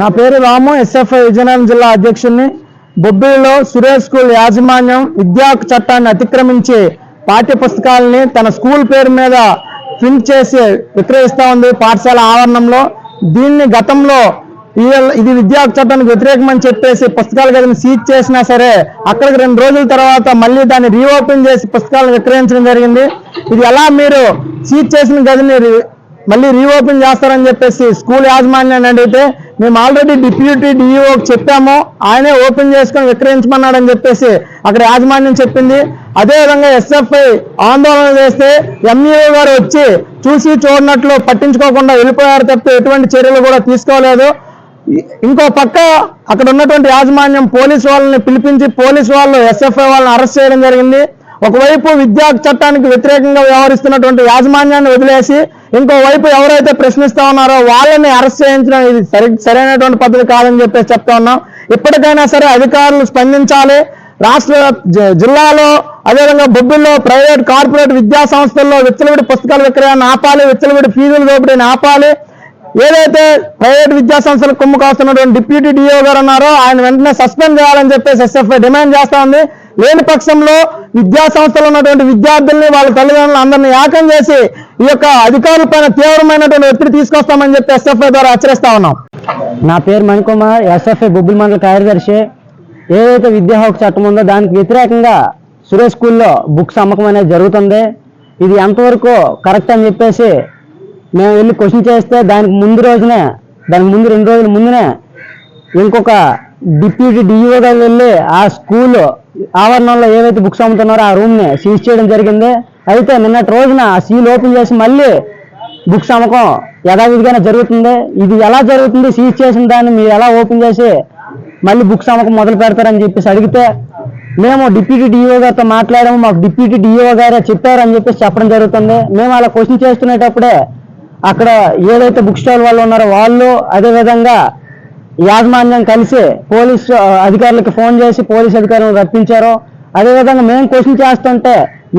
నా పేరు రాము ఎస్ఎఫ్ఐ విజయనగరం జిల్లా అధ్యక్షుడిని. బొబ్బిలిలో సురేష్ స్కూల్ యాజమాన్యం విద్యా చట్టాన్ని అతిక్రమించి పాఠ్య పుస్తకాలని తన స్కూల్ పేరు మీద ప్రింట్ చేసి విక్రయిస్తా ఉంది పాఠశాల ఆవరణంలో. దీన్ని గతంలో ఇది విద్యా చట్టానికి వ్యతిరేకమని చెప్పేసి పుస్తకాలు గదిని సీజ్ చేసినా సరే అక్కడికి రెండు రోజుల తర్వాత మళ్ళీ దాన్ని రీఓపెన్ చేసి పుస్తకాలను విక్రయించడం జరిగింది. ఇది ఎలా మీరు సీజ్ చేసిన గదిని మళ్ళీ రీఓపెన్ చేస్తారని చెప్పేసి స్కూల్ యాజమాన్యాన్ని అడిగితే మేము ఆల్రెడీ డిప్యూటీ డిఈఓకి చెప్పాము ఆయనే ఓపెన్ చేసుకొని విక్రయించమన్నాడని చెప్పేసి అక్కడ యాజమాన్యం చెప్పింది. అదేవిధంగా ఎస్ఎఫ్ఐ ఆందోళన చేస్తే ఎంఈఓ గారు వచ్చి చూసి చూడనట్లు పట్టించుకోకుండా వెళ్ళిపోయారు తప్పితే ఎటువంటి చర్యలు కూడా తీసుకోలేదు. ఇంకో పక్క అక్కడ ఉన్నటువంటి యాజమాన్యం పోలీస్ వాళ్ళని పిలిపించి పోలీస్ వాళ్ళు ఎస్ఎఫ్ఐ వాళ్ళని అరెస్ట్ చేయడం జరిగింది. ఒకవైపు విద్యా చట్టానికి వ్యతిరేకంగా వ్యవహరిస్తున్నటువంటి యాజమాన్యాన్ని వదిలేసి ఇంకో వైపు ఎవరైతే ప్రశ్నిస్తా ఉన్నారో వాళ్ళని అరెస్ట్ చేయించడం ఇది సరి సరైనటువంటి పద్ధతి కాదని చెప్పేసి చెప్తా ఉన్నాం. ఇప్పటికైనా సరే అధికారులు స్పందించాలి. రాష్ట్ర జిల్లాలో అదేవిధంగా బొబ్బిల్లో ప్రైవేట్ కార్పొరేట్ విద్యా సంస్థల్లో విచ్చలవిడి పుస్తకాల విక్రయాన్ని ఆపాలి విచ్చలవిడి ఫీజుల దోపిడీని ఆపాలి ఏదైతే ప్రైవేట్ విద్యా సంస్థలు కుమ్ము కాస్తున్నటువంటి డిప్యూటీ డిఓ గారు ఉన్నారో ఆయన వెంటనే సస్పెండ్ చేయాలని చెప్పేసి ఎస్ఎఫ్ఐ డిమాండ్ చేస్తా ఉంది. లేని పక్షంలో విద్యా సంస్థలు ఉన్నటువంటి విద్యార్థుల్ని వాళ్ళ తల్లిదండ్రులు అందరినీ ఏకం చేసి ఈ యొక్క అధికారుల పైన తీవ్రమైనటువంటి ఒత్తిడి తీసుకొస్తామని చెప్పి ఎస్ఎఫ్ఐ ద్వారా హెచ్చరిస్తా ఉన్నాం. నా పేరు మణికుమార్ ఎస్ఎఫ్ఐ బొబ్బుల మండల కార్యదర్శి. ఏదైతే విద్యా హక్కు చట్టం ఉందో దానికి వ్యతిరేకంగా సురేష్ స్కూల్లో బుక్స్ అమ్మకం అనేది జరుగుతుంది. ఇది ఎంతవరకు కరెక్ట్ అని చెప్పేసి మేము వెళ్ళి క్వశ్చన్ చేస్తే దానికి ముందు రోజునే దానికి ముందు రెండు రోజుల ముందునే ఇంకొక డిప్యూటీ డిఈఓ గారు వెళ్ళి ఆ స్కూల్ ఆవరణంలో ఏవైతే బుక్స్ అమ్ముతున్నారో ఆ రూమ్ని సీజ్ చేయడం జరిగింది. అయితే నిన్నటి రోజున ఆ సీల్ ఓపెన్ చేసి మళ్ళీ బుక్స్ అమ్మకం యథావిధిగానే జరుగుతుంది. ఇది ఎలా జరుగుతుంది? సీజ్ చేసిన దాన్ని మీరు ఎలా ఓపెన్ చేసి మళ్ళీ బుక్స్ అమ్మకం మొదలు పెడతారని చెప్పేసి అడిగితే మేము డిప్యూటీ డిఈఓ గారితో మాట్లాడాము. మాకు డిప్యూటీ డిఈఓ గారే చెప్పారని చెప్పేసి చెప్పడం జరుగుతుంది. మేము అలా క్వశ్చన్ చేస్తున్నప్పుడే అక్కడ ఏదైతే బుక్ స్టాల్ వాళ్ళు ఉన్నారో వాళ్ళు అదేవిధంగా యాజమాన్యం కలిసి పోలీస్ అధికారులకు ఫోన్ చేసి పోలీస్ అధికారులను రప్పించారు అదేవిధంగా మేము క్వశ్చన్ చేస్తుంటే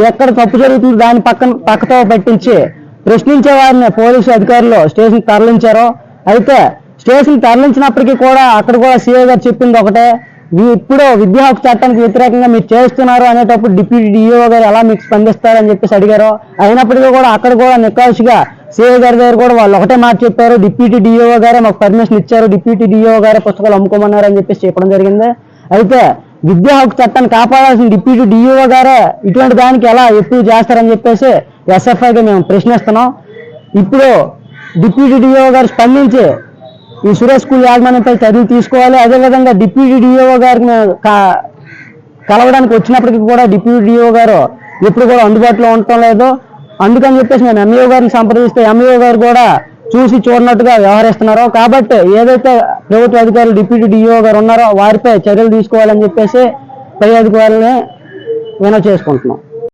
ఎక్కడ తప్పు జరుగుతుందో దాని పక్కన పక్కతో పట్టించి ప్రశ్నించే వారిని పోలీసు అధికారులు స్టేషన్ తరలించారు అయితే స్టేషన్ తరలించినప్పటికీ కూడా అక్కడ కూడా సీఏ గారు చెప్పింది ఒకటే ఇప్పుడు విద్యా హక్కు చట్టానికి వ్యతిరేకంగా మీరు చేస్తున్నారు అనేటప్పుడు డిప్యూటీ డిఓ గారు ఎలా మీకు స్పందిస్తారని చెప్పేసి అడిగారు. అయినప్పటికీ కూడా అక్కడ కూడా నికాల్సిగా సీఏ గారి దగ్గర కూడా వాళ్ళు ఒకటే మాట చెప్పారు. డిప్యూటీ డిఓ గారే మాకు పర్మిషన్ ఇచ్చారు. డిప్యూటీ డిఓ గారే పుస్తకాలు అమ్ముకోమన్నారు అని చెప్పేసి చెప్పడం జరిగింది. అయితే విద్యా హక్కు చట్టాన్ని కాపాడాల్సిన డిప్యూటీ డిఓ గారే ఇటువంటి దానికి ఎలా ఎప్పుడు చేస్తారని చెప్పేసి ఎస్ఎఫ్ఐగా మేము ప్రశ్నిస్తున్నాం. ఇప్పుడు డిప్యూటీ డిఓ గారు స్పందించి ఈ సురేష్ స్కూల్ యాజమాన్యంపై చర్యలు తీసుకోవాలి. అదేవిధంగా డిప్యూటీ డిఓ గారిని కా- కలవడానికి వచ్చినప్పటికీ కూడా డిప్యూటీ డిఓ గారు ఎప్పుడు కూడా అందుబాటులో ఉండటం లేదు. అందుకని చెప్పేసి మేము ఎంఈఓ గారిని సంప్రదిస్తే ఎంఈఓ గారు కూడా చూసి చూడనట్టుగా వ్యవహరిస్తున్నారు. కాబట్టి ఏదైతే ప్రభుత్వ అధికారులు డిప్యూటీ డిఓ గారు ఉన్నారో వారిపై చర్యలు తీసుకోవాలని చెప్పేసి పై అధికారులని వినవ చేసుకుంటున్నాం.